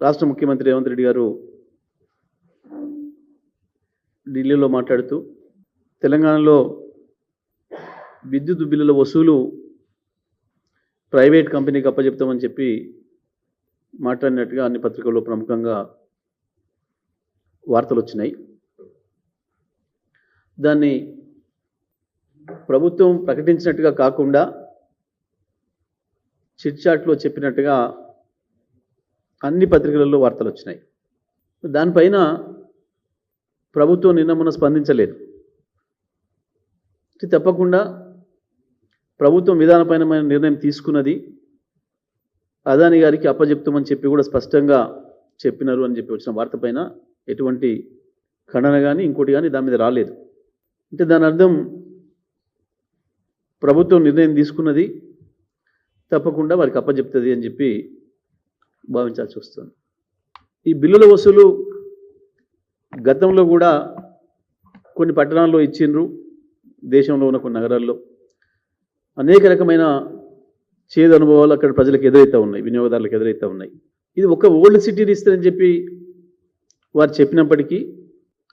రాష్ట్ర ముఖ్యమంత్రి రేవంత్ రెడ్డి గారు ఢిల్లీలో మాట్లాడుతూ తెలంగాణలో విద్యుత్ బిల్లుల వసూలు ప్రైవేట్ కంపెనీకి అప్పచెప్తామని చెప్పి మాట్లాడినట్టుగా అన్ని పత్రికల్లో ప్రముఖంగా వార్తలు వచ్చినాయి. దాన్ని ప్రభుత్వం ప్రకటించినట్టుగా కాకుండా చిట్చాట్లో చెప్పినట్టుగా అన్ని పత్రికలలో వార్తలు వచ్చినాయి. దానిపైన ప్రభుత్వం నిన్న మొన్న స్పందించలేదు. తప్పకుండా ప్రభుత్వం విధానపైన నిర్ణయం తీసుకున్నది. అదాని గారికి అప్పజెప్తామని చెప్పి కూడా స్పష్టంగా చెప్పినారు అని చెప్పి వచ్చిన వార్త పైన ఎటువంటి ఖండన కానీ ఇంకోటి కానీ దాని మీద రాలేదు. అంటే దాని అర్థం ప్రభుత్వం నిర్ణయం తీసుకున్నది తప్పకుండా వారికి అప్పజెప్తుంది అని చెప్పి భావించాల్సి వస్తుంది. ఈ బిల్లుల వసూలు గతంలో కూడా కొన్ని పట్టణాల్లో ఇచ్చిండ్రు. దేశంలో ఉన్న కొన్ని నగరాల్లో అనేక రకమైన చేదు అనుభవాలు అక్కడ ప్రజలకు ఎదురైతే ఉన్నాయి. వినియోగదారులకు ఎదురైతే ఉన్నాయి. ఇది ఒక ఓల్డ్ సిటీని ఇస్తారని చెప్పి వారు చెప్పినప్పటికీ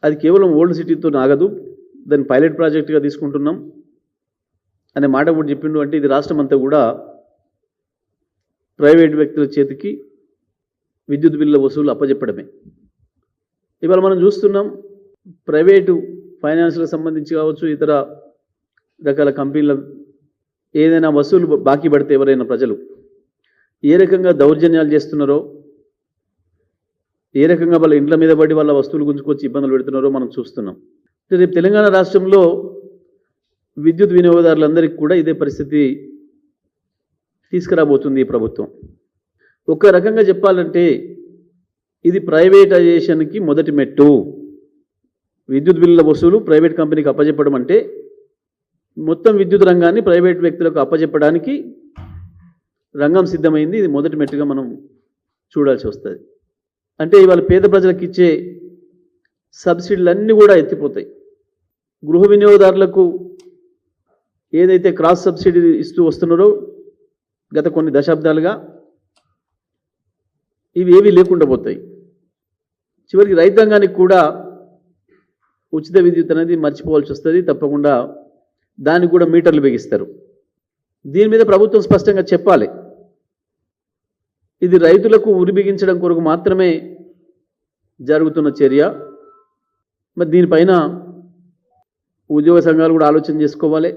అది కేవలం ఓల్డ్ సిటీతో ఆగదు. దాన్ని పైలట్ ప్రాజెక్టుగా తీసుకుంటున్నాం అనే మాట కూడా చెప్పిండు. అంటే ఇది రాష్ట్రం అంతా కూడా ప్రైవేట్ వ్యక్తుల చేతికి విద్యుత్ బిల్లుల వసూలు అప్పజెప్పడమే. ఇవాళ మనం చూస్తున్నాం ప్రైవేటు ఫైనాన్స్లకు సంబంధించి కావచ్చు ఇతర రకాల కంపెనీల ఏదైనా వసూలు బాకీ పడితే ఎవరైనా ప్రజలు ఏ రకంగా దౌర్జన్యాలు చేస్తున్నారో ఏ రకంగా వాళ్ళ ఇండ్ల మీద పడి వాళ్ళ వస్తువులు గుంజుకొచ్చి ఇబ్బందులు పెడుతున్నారో మనం చూస్తున్నాం. రేపు తెలంగాణ రాష్ట్రంలో విద్యుత్ వినియోగదారులందరికీ కూడా ఇదే పరిస్థితి తీసుకురాబోతుంది ఈ ప్రభుత్వం. ఒక రకంగా చెప్పాలంటే ఇది ప్రైవేటైజేషన్కి మొదటి మెట్టు. విద్యుత్ బిల్లుల వసూలు ప్రైవేట్ కంపెనీకి అప్పచెప్పడం అంటే మొత్తం విద్యుత్ రంగాన్ని ప్రైవేట్ వ్యక్తులకు అప్పచెప్పడానికి రంగం సిద్ధమైంది. ఇది మొదటి మెట్టుగా మనం చూడాల్సి వస్తుంది. అంటే ఇవాళ పేద ప్రజలకు ఇచ్చే సబ్సిడీలన్నీ కూడా ఎత్తిపోతాయి. గృహ వినియోగదారులకు ఏదైతే క్రాస్ సబ్సిడీ ఇస్తూ వస్తున్నారో గత కొన్ని దశాబ్దాలుగా ఇవి ఏవి లేకుండా పోతాయి. చివరికి రైతాంగానికి కూడా ఉచిత విద్యుత్ అనేది మర్చిపోవాల్సి వస్తుంది తప్పకుండా దానికి కూడా మీటర్లు బిగిస్తారు. దీని మీద ప్రభుత్వం స్పష్టంగా చెప్పాలి. ఇది రైతులకు ఉరి బిగించడం కొరకు మాత్రమే జరుగుతున్న చర్య. మరి దీనిపైన ఉద్యోగ సంఘాలు కూడా ఆలోచన చేసుకోవాలి.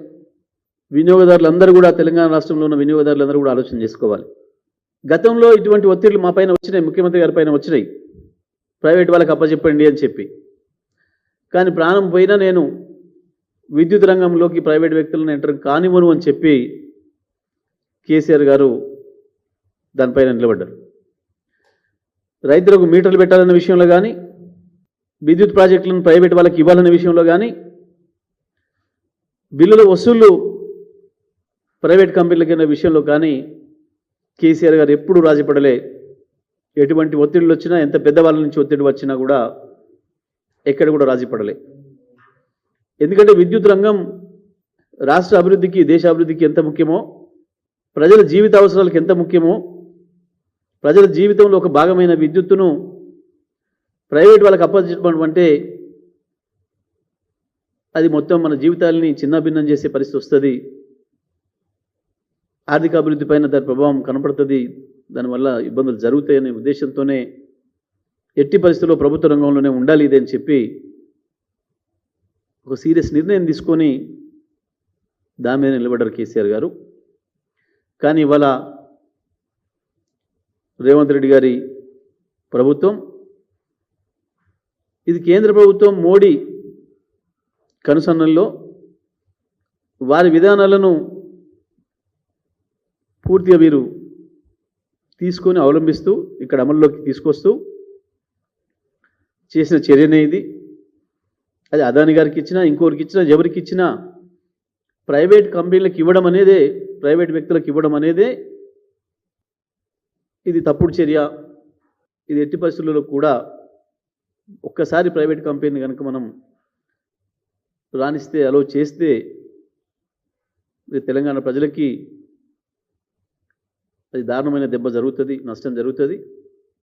వినియోగదారులందరూ కూడా తెలంగాణ రాష్ట్రంలో ఉన్న వినియోగదారులందరూ కూడా ఆలోచన చేసుకోవాలి. గతంలో ఇటువంటి ఒత్తిళ్ళు మా పైన వచ్చినాయి ముఖ్యమంత్రి గారి పైన వచ్చినాయి. ప్రైవేట్ వాళ్ళకి అప్పచెప్పండి అని చెప్పి. కానీ ప్రాణం పోయినా నేను విద్యుత్ రంగంలోకి ప్రైవేట్ వ్యక్తులను ఎంటర్ కానివ్వను అని చెప్పి కేసీఆర్ గారు దానిపైన నిలబడ్డారు. రైతులకు మీటర్లు పెట్టాలన్న విషయంలో కానీ విద్యుత్ ప్రాజెక్టులను ప్రైవేట్ వాళ్ళకి ఇవ్వాలన్న విషయంలో కానీ బిల్లుల వసూళ్ళు ప్రైవేట్ కంపెనీలకైన విషయంలో కానీ కేసీఆర్ గారు ఎప్పుడు రాజీపడలే. ఎటువంటి ఒత్తిళ్ళు వచ్చినా ఎంత పెద్దవాళ్ళ నుంచి ఒత్తిడి వచ్చినా కూడా ఎక్కడ కూడా రాజీపడలే. ఎందుకంటే విద్యుత్ రంగం రాష్ట్ర అభివృద్ధికి దేశ అభివృద్ధికి ఎంత ముఖ్యమో ప్రజల జీవిత అవసరాలకు ఎంత ముఖ్యమో ప్రజల జీవితంలో ఒక భాగమైన విద్యుత్తును ప్రైవేట్ వాళ్ళకి అప్పచెప్పడం అంటే అది మొత్తం మన జీవితాలని చిన్నభిన్నం చేసే పరిస్థితి వస్తుంది. ఆర్థిక అభివృద్ధి పైన దాని ప్రభావం కనపడుతుంది. దానివల్ల ఇబ్బందులు జరుగుతాయనే ఉద్దేశంతోనే ఎట్టి పరిస్థితుల్లో ప్రభుత్వ రంగంలోనే ఉండాలి ఇది అని చెప్పి ఒక సీరియస్ నిర్ణయం తీసుకొని దాని మీద నిలబడ్డారు కేసీఆర్ గారు. కానీ ఇవాళ రేవంత్ రెడ్డి గారి ప్రభుత్వం ఇది కేంద్ర ప్రభుత్వం మోడీ కనుసన్నల్లో వారి విధానాలను పూర్తిగా మీరు తీసుకొని అవలంబిస్తూ ఇక్కడ అమల్లోకి తీసుకొస్తూ చేసిన చర్యనే ఇది. అది అదాని గారికి ఇచ్చినా ఇంకోరికి ఇచ్చినా ఎవరికి ఇచ్చినా ప్రైవేట్ కంపెనీలకు ఇవ్వడం అనేదే ప్రైవేట్ వ్యక్తులకు ఇవ్వడం అనేదే ఇది తప్పుడు చర్య. ఇది ఎట్టి పరిస్థితుల్లో కూడా ఒక్కసారి ప్రైవేట్ కంపెనీని కనుక మనం రాణిస్తే అలో చేస్తే ఇది తెలంగాణ ప్రజలకి అది దారుణమైన దెబ్బ జరుగుతుంది నష్టం జరుగుతుంది.